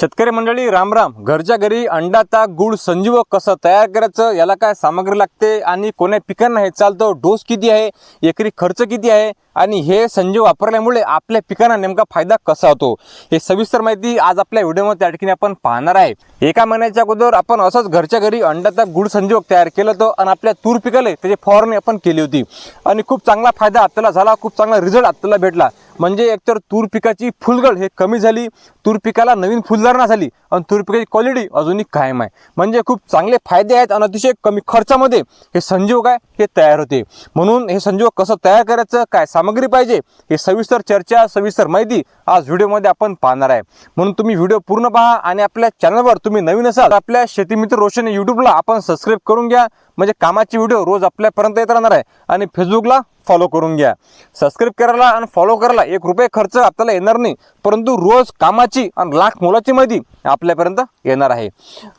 शेतकरी मंडळी रामराम घरच्या घरी अंडाता गुळ संजीवक कसं तयार करायचं याला काय सामग्री लागते आणि कोण्या पिकांना हे चालतं डोस किती आहे एकरी खर्च किती आहे आणि हे संजीव वापरल्यामुळे आपल्या पिकांना नेमका फायदा कसा होतो? हे सविस्तर माहिती आज आपल्या व्हिडिओमध्ये त्या ठिकाणी आपण पाहणार आहे. एका महिन्याच्या अगोदर आपण असंच घरच्या घरी अंड्याचा गुळ संजीवक तयार केलं होतं आणि आपल्या तूर पिकाले त्याची फवारणी आपण केली होती. आणि खूप चांगला फायदा आपल्याला झाला खूप चांगला रिझल्ट आपल्याला भेटला. म्हणजे एकतर तूर पिकाची फुलगळ हे कमी झाली तूर पिकाला नवीन फुलधारणा झाली आणि तूर पिकाची क्वालिटी अजूनही कायम आहे. म्हणजे खूप चांगले फायदे आहेत आणि अतिशय कमी खर्चामध्ये हे संजीव आहे हे तयार होते. म्हणून हे संजीव कसं तयार करायचं काय सामग्री पाहिजे हे सविस्तर चर्चा सविस्तर माहिती आज व्हिडिओमध्ये आपण पाहणार आहे. म्हणून तुम्ही व्हिडिओ पूर्ण पहा आणि आपल्या चॅनलवर तुम्ही नवीन असाल तर आपल्या शेतीमित्र रोशन युट्यूबला आपण सबस्क्राईब करून घ्या. म्हणजे कामाची व्हिडिओ रोज आपल्यापर्यंत येत राहणार आहे. आणि फेसबुकला फॉलो करून घ्या. सबस्क्राईब करायला आणि फॉलो करायला एक रुपये खर्च आपल्याला येणार नाही. परंतु रोज कामाची आणि लाख मोलाची माहिती आपल्यापर्यंत येणार आहे.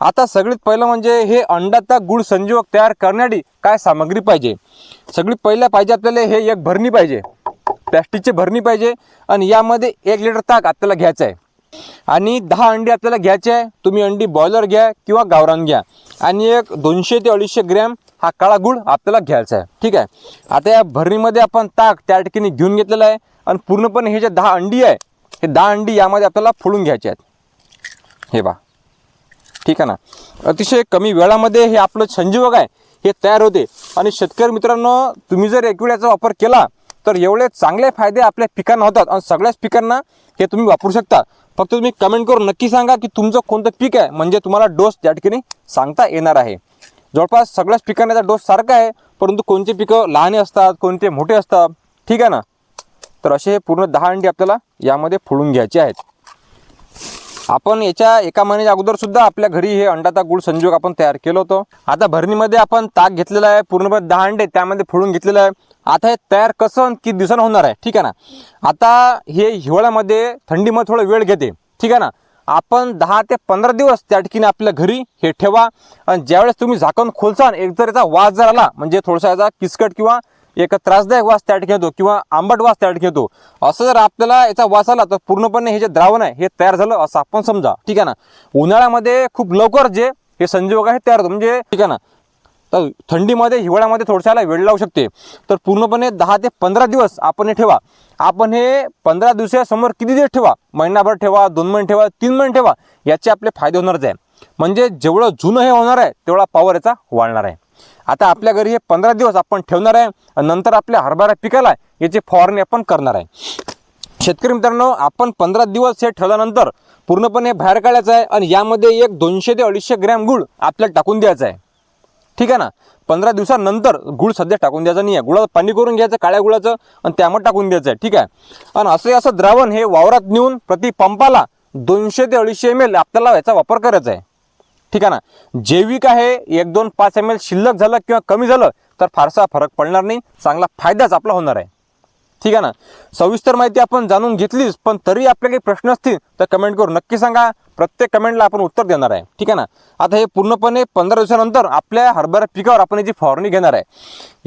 आता सगळ्यात पहिलं म्हणजे हे अंडाचा गुळ संजीवक तयार करण्यासाठी काय सामग्री पाहिजे? सगळी पहिलं पाहिजे आपल्याला हे एक भरणी पाहिजे. प्लॅस्टिकची भरणी पाहिजे आणि यामध्ये एक लिटर ताक आपल्याला घ्यायचं आहे. आणि दहा अंडी आपल्याला घ्यायचे आहे. तुम्ही अंडी बॉयलर घ्या किंवा गावरान घ्या. आणि एक दोनशे ते अडीचशे ग्रॅम हा काळा गुळ आपल्याला घ्यायचा आहे. ठीक आहे? आता या भरणीमध्ये आपण ताक त्या ठिकाणी घेऊन घेतलेलं आहे आणि पूर्णपणे हे जे दहा अंडी आहे हे दहा अंडी यामध्ये आपल्याला फोडून घ्यायचे आहेत. हे बा ठीक आहे ना? अतिशय कमी वेळामध्ये हे आपलं संजीवक आहे हे तयार होते. आणि शेतकरी मित्रांनो तुम्ही जर एकविड्याचा वापर केला तर एवढे चांगले फायदे आपल्या पिकांना होतात आणि सगळ्याच पिकांना हे तुम्ही वापरू शकता. फक्त तुम्ही कमेंट करून नक्की सांगा की तुमचं कोणतं पीक आहे म्हणजे तुम्हाला डोस त्या ठिकाणी सांगता येणार आहे. जवळपास सगळ्याच पिकांना डोस सारखा आहे परंतु कोणते पिकं लहाने असतात कोणते मोठे असतात ठीक आहे ना? तर असे हे पूर्ण दहा अंडी आपल्याला यामध्ये फोडून घ्यायचे आहेत. आपण याच्या एका महिन्याच्या अगोदरसुद्धा आपल्या घरी हे अंडाचा गुळ संजोग आपण तयार केलं होतं. आता भरणीमध्ये आपण ताक घेतलेला आहे पूर्णपणे दहा अंडे त्यामध्ये फोडून घेतलेलं आहे. आता हे तयार कसं किती दिवसानं होणार आहे ठीक आहे ना? आता हे हिवाळ्यामध्ये थंडीमध्ये थोडं वेळ घेते ठीक आहे ना? आपण दहा ते पंधरा दिवस त्या ठिकाणी आपल्या घरी हे ठेवा. आणि ज्यावेळेस तुम्ही झाकण खोलसान एक जर याचा वास जर आला म्हणजे थोडासा याचा किचकट किंवा एक त्रासदायक वास त्या ठिकाणी येतो किंवा आंबट वास त्या ठिकाणी येतो. असं जर आपल्याला याचा वास आला तर पूर्णपणे हे जे द्रावण आहे हे तयार झालं असं आपण समजा. ठीक आहे ना? उन्हाळ्यामध्ये खूप लवकर जे हे संजीवक आहे तयार होतो. म्हणजे ठीक आहे ना? तर थंडीमध्ये हिवाळ्यामध्ये थोडशाला वेळ लावू शकते. तर पूर्णपणे दहा ते पंधरा दिवस आपण हे ठेवा. आपण हे पंधरा दिवसासमोर किती दिवस ठेवा? महिनाभर ठेवा दोन महिने ठेवा तीन महिने ठेवा याचे आपले फायदे होणारच आहे. म्हणजे जेवढं जुनं हे होणार आहे तेवढा पॉवर याचा वाढणार आहे. आता आपल्या घरी हे पंधरा दिवस आपण ठेवणार आहे आणि नंतर आपल्या हरभरा पिकाला याची फवारणी आपण करणार आहे. शेतकरी मित्रांनो आपण पंधरा दिवस हे ठेवल्यानंतर पूर्णपणे बाहेर काढायचं आहे आणि यामध्ये एक दोनशे ते अडीचशे ग्रॅम गुळ आपल्याला टाकून द्यायचा आहे. ठीक आहे ना? पंधरा दिवसानंतर गुळ सध्या टाकून द्यायचं नाही आहे गुळाचं पाणी करून घ्यायचं काळ्या गुळाचं आणि त्यामध्ये टाकून द्यायचं. आहे ठीक आहे? आणि असं असं द्रावण हे वावरात नेऊन प्रति पंपाला दोनशे ते अडीचशे एम एल आपल्याला याचा वापर करायचा आहे. ठीक आहे ना? जैविक आहे एक दोन पाच एम एल शिल्लक झालं किंवा कमी झालं तर फारसा फरक पडणार नाही. चांगला फायदाच आपला होणार आहे. ठीक आहे ना? सविस्तर माहिती आपण जाणून घेतलीच पण तरी आपले काही प्रश्न असतील तर कमेंट करून नक्की सांगा. प्रत्येक कमेंटला आपण उत्तर देणार आहे. ठीक आहे ना? आता हे पूर्णपणे पंधरा दिवसानंतर आपल्या हरभरा पिकावर आपण याची फवारणी घेणार आहे.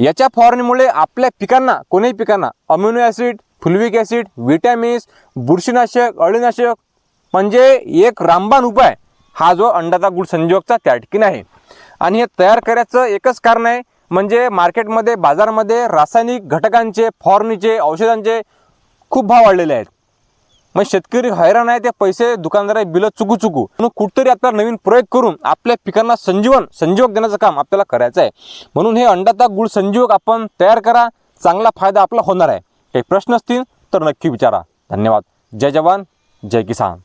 याच्या फवारणीमुळे आपल्या पिकांना कोणीही पिकांना amino acid fulvic acid vitamins बुरशीनाशक अळीनाशक म्हणजे एक रामबाण उपाय हा जो अंडाचा गुड संजोगचा त्या ठिकाणी आहे. आणि हे तयार करायचं एकच कारण आहे म्हणजे मार्केटमध्ये बाजारामध्ये रासायनिक घटकांचे फवारणीचे औषधांचे खूप भाव वाढलेले आहेत. मग शेतकरी हैराण आहे ते पैसे दुकानदार बिलं चुकू चुकू. म्हणून कुठतरी आता नवीन प्रयोग करून आपल्या पिकांना संजीवन संजीवक देण्याचं काम आपल्याला करायचं आहे. म्हणून हे अंडाचा गुळ संजीवक आपण तयार करा चांगला फायदा आपला होणार आहे. काही प्रश्न असतील तर नक्की विचारा. धन्यवाद. जय जवान जय किसान.